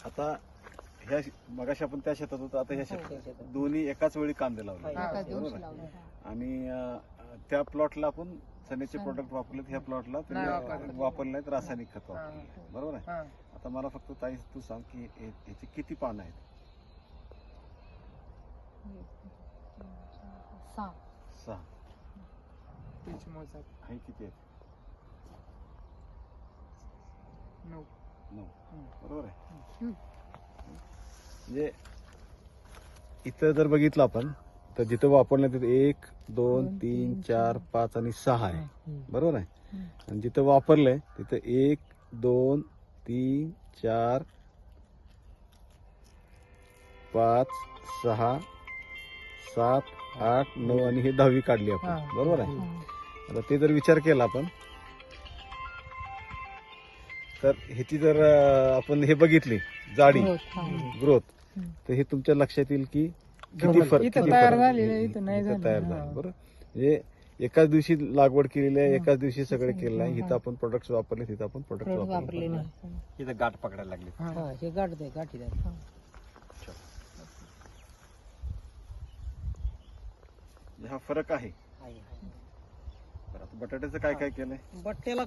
आता ह्या मगाशी आपण त्या शेतात होतो आता ह्या हो, शेतात. दोन्ही एकाच वेळी कांदे लावले हा, आणि त्या प्लॉटला आपण चण्याचे चणे. प्रोडक्ट वापरलेत ह्या प्लॉटला वापरले. नाहीत रासायनिक खत हा. वापरले बरोबर आहे हा. आता मला फक्त ताई तू सांग की ह्याची किती पानं आहेत सहा सहा. हे किती आहेत नऊ. नऊ हम्म. बरोबर आहे. म्हणजे इथं जर बघितलं आपण तर जिथं वापरलं तिथं एक दोन तीन चार. पाच आणि सहा आहे. बरोबर आहे. आणि जिथं वापरलंय तिथं एक दोन तीन चार पाच सहा सात आठ नऊ आणि हे दहावी काढली आपण. बरोबर आहे. आता ते जर विचार केला आपण तर ह्याची जर आपण हे बघितली जाडी हो, हा. ग्रोथ. तर हे तुमच्या लक्षात येईल की किती फरक तयार झालं. तयार हा. झालं बरोबर म्हणजे एकाच दिवशी लागवड केलेली आहे. एकाच दिवशी सगळं केलेलं आहे. इथं आपण प्रोडक्ट वापरले तिथं आपण प्रोडक्ट वापरले इथं गाठ पकडायला लागली हा. हा, हे गाठ दे गाठी हा. फरक आहे बटाट्याचं काय काय केलंय बट्ट्याला